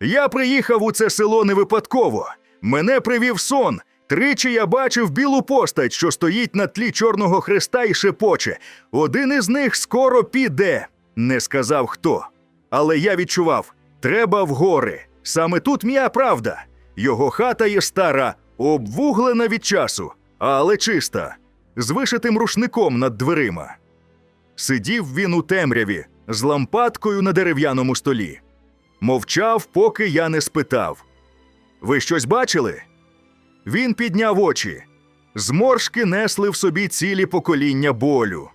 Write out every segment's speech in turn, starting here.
Я приїхав у це село не випадково. Мене привів сон. Тричі я бачив білу постать, що стоїть на тлі чорного хреста і шепоче. Один із них скоро піде. Не сказав хто. Але я відчував: треба в гори. Саме тут мія правда. Його хата є стара, обвуглена від часу, але чиста, з вишитим рушником над дверима. Сидів він у темряві з лампадкою на дерев'яному столі. Мовчав, поки я не спитав. Ви щось бачили? Він підняв очі. Зморшки несли в собі цілі покоління болю.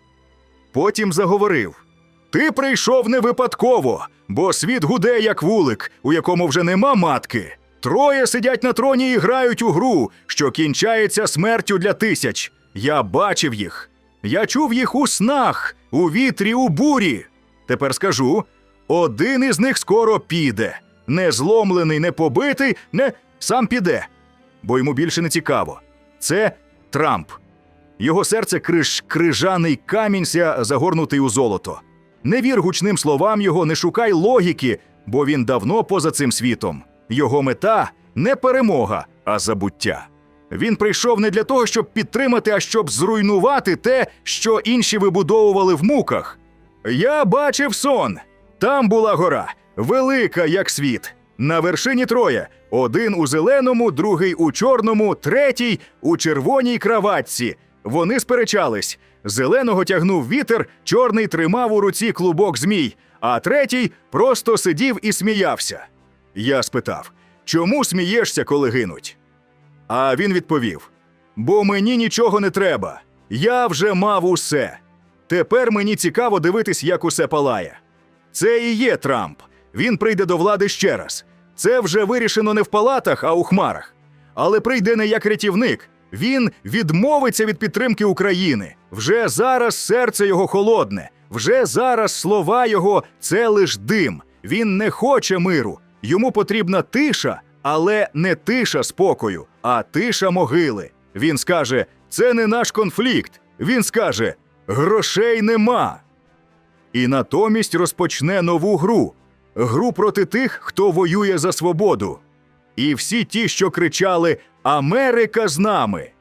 Потім заговорив: Ти прийшов не випадково, бо світ гуде, як вулик, у якому вже нема матки. Троє сидять на троні і грають у гру, що кінчається смертю для тисяч. Я бачив їх. Я чув їх у снах, у вітрі, у бурі. Тепер скажу: один із них скоро піде. Не зломлений, не побитий, не сам піде. Бо йому більше не цікаво. Це Трамп. Його серце криж, крижаний камінь ся загорнутий у золото. Не вір гучним словам його, не шукай логіки, бо він давно поза цим світом. Його мета не перемога, а забуття. Він прийшов не для того, щоб підтримати, а щоб зруйнувати те, що інші вибудовували в муках. Я бачив сон. Там була гора, велика, як світ. На вершині троє: один у зеленому, другий у чорному, третій у червоній краватці. Вони сперечались. Зеленого тягнув вітер, чорний тримав у руці клубок змій, а третій просто сидів і сміявся. Я спитав: чому смієшся, коли гинуть? А він відповів: Бо мені нічого не треба. Я вже мав усе. Тепер мені цікаво дивитись, як усе палає. Це і є Трамп. Він прийде до влади ще раз. Це вже вирішено не в палатах, а у хмарах. Але прийде не як рятівник. Він відмовиться від підтримки України. Вже зараз серце його холодне. Вже зараз слова його це лиш дим. Він не хоче миру. Йому потрібна тиша, але не тиша спокою, а тиша могили. Він скаже: це не наш конфлікт. Він скаже: грошей нема. І натомість розпочне нову гру гру проти тих, хто воює за свободу. І всі ті, що кричали Америка з нами,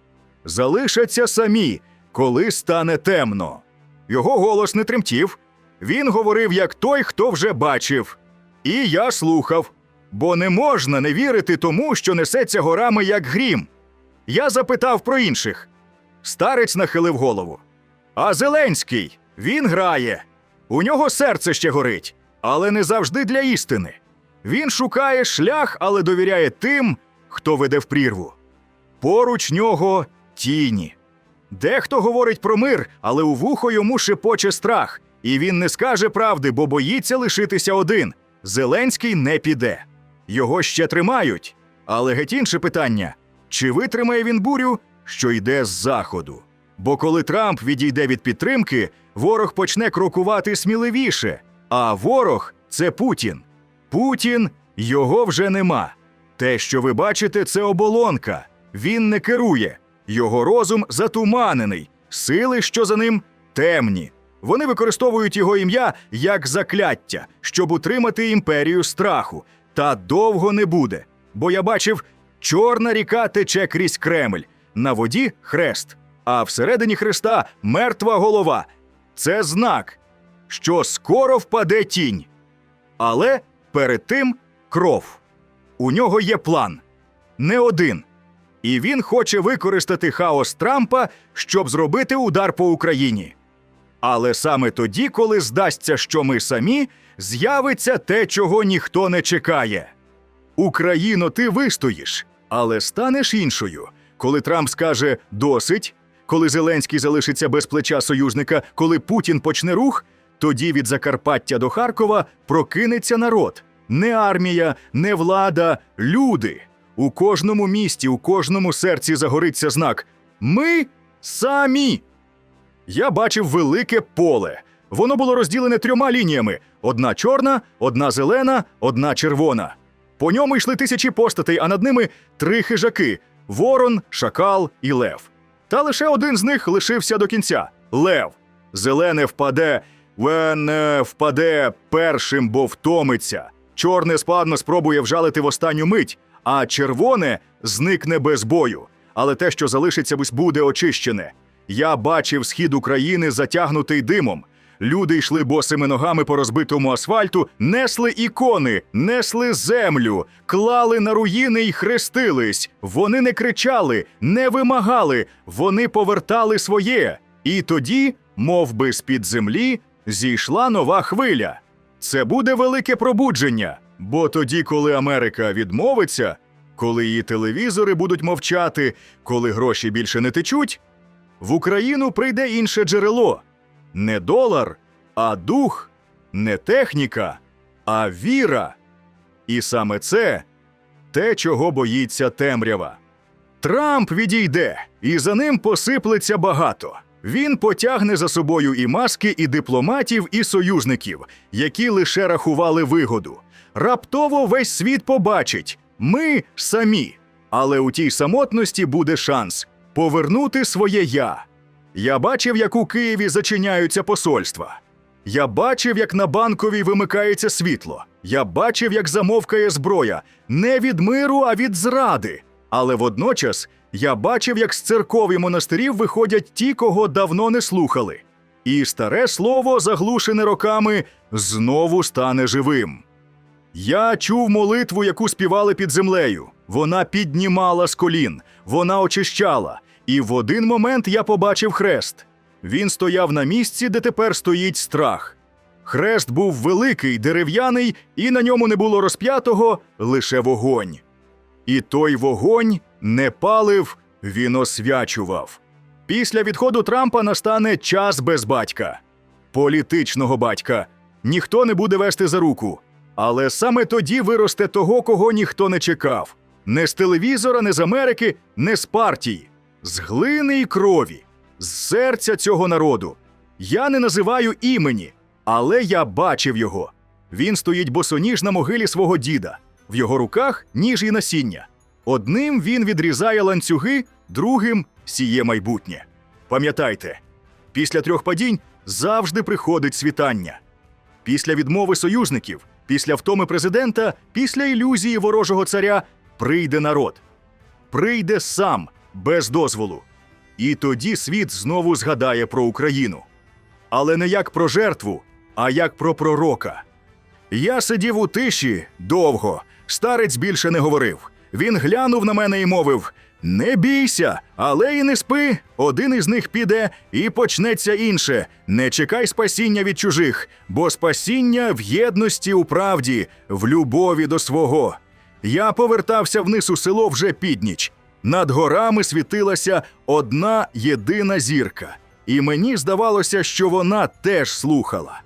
залишаться самі, коли стане темно. Його голос не тремтів. Він говорив як той, хто вже бачив. І я слухав, бо не можна не вірити тому, що несеться горами як грім. Я запитав про інших. Старець нахилив голову. А Зеленський, він грає. У нього серце ще горить, але не завжди для істини. Він шукає шлях, але довіряє тим, хто веде в прірву. Поруч нього тіні. Дехто говорить про мир, але у вухо йому шепоче страх, і він не скаже правди, бо боїться лишитися один. Зеленський не піде. Його ще тримають. Але геть інше питання: чи витримає він бурю, що йде з заходу? Бо коли Трамп відійде від підтримки, ворог почне крокувати сміливіше. А ворог це Путін. Путін його вже нема. Те, що ви бачите, це оболонка. Він не керує. Його розум затуманений, сили, що за ним темні. Вони використовують його ім'я як закляття, щоб утримати імперію страху. Та довго не буде. Бо я бачив, чорна ріка тече крізь Кремль, на воді хрест, а всередині хреста мертва голова. Це знак, що скоро впаде тінь. Але перед тим кров. У нього є план. Не один. І він хоче використати хаос Трампа, щоб зробити удар по Україні. Але саме тоді, коли здасться, що ми самі, з'явиться те, чого ніхто не чекає. Україно, ти вистоїш, але станеш іншою. Коли Трамп скаже досить, коли Зеленський залишиться без плеча союзника, коли Путін почне рух, тоді від Закарпаття до Харкова прокинеться народ. Не армія, не влада, люди. У кожному місті, у кожному серці загориться знак Ми самі. Я бачив велике поле. Воно було розділене трьома лініями: одна чорна, одна зелена, одна червона. По ньому йшли тисячі постатей, а над ними три хижаки: ворон, шакал і лев. Та лише один з них лишився до кінця лев. Зелене впаде, вене впаде першим, бо втомиться. Чорне спадно спробує вжалити в останню мить, а червоне зникне без бою. Але те, що залишиться, буде очищене. Я бачив схід України затягнутий димом. Люди йшли босими ногами по розбитому асфальту, несли ікони, несли землю, клали на руїни й хрестились. Вони не кричали, не вимагали, вони повертали своє. І тоді, мов би з-під землі, зійшла нова хвиля. Це буде велике пробудження, бо тоді, коли Америка відмовиться, коли її телевізори будуть мовчати, коли гроші більше не течуть, в Україну прийде інше джерело. Не долар, а дух, не техніка, а віра. І саме це те, чого боїться темрява. Трамп відійде, і за ним посиплеться багато. Він потягне за собою і маски, і дипломатів, і союзників, які лише рахували вигоду. Раптово весь світ побачить ми самі. Але у тій самотності буде шанс повернути своє я. Я бачив, як у Києві зачиняються посольства. Я бачив, як на банковій вимикається світло. Я бачив, як замовкає зброя не від миру, а від зради. Але водночас я бачив, як з церков і монастирів виходять ті, кого давно не слухали. І старе слово, заглушене роками, знову стане живим. Я чув молитву, яку співали під землею. Вона піднімала з колін, вона очищала. І в один момент я побачив хрест. Він стояв на місці, де тепер стоїть страх. Хрест був великий, дерев'яний, і на ньому не було розп'ятого лише вогонь. І той вогонь не палив, він освячував. Після відходу Трампа настане час без батька, політичного батька. Ніхто не буде вести за руку. Але саме тоді виросте того, кого ніхто не чекав. Не з телевізора, не з Америки, не з партії, з глини й крові, з серця цього народу. Я не називаю імені, але я бачив його. Він стоїть босоніж на могилі свого діда, в його руках ніж і насіння. Одним він відрізає ланцюги, другим сіє майбутнє. Пам'ятайте, після трьох падінь завжди приходить світання. Після відмови союзників, після втоми президента, після ілюзії ворожого царя прийде народ. Прийде сам, без дозволу. І тоді світ знову згадає про Україну. Але не як про жертву, а як про пророка. Я сидів у тиші довго, старець більше не говорив. Він глянув на мене і мовив: Не бійся, але й не спи. Один із них піде, і почнеться інше. Не чекай спасіння від чужих, бо спасіння в єдності у правді, в любові до свого. Я повертався вниз у село вже підніч. Над горами світилася одна єдина зірка, і мені здавалося, що вона теж слухала.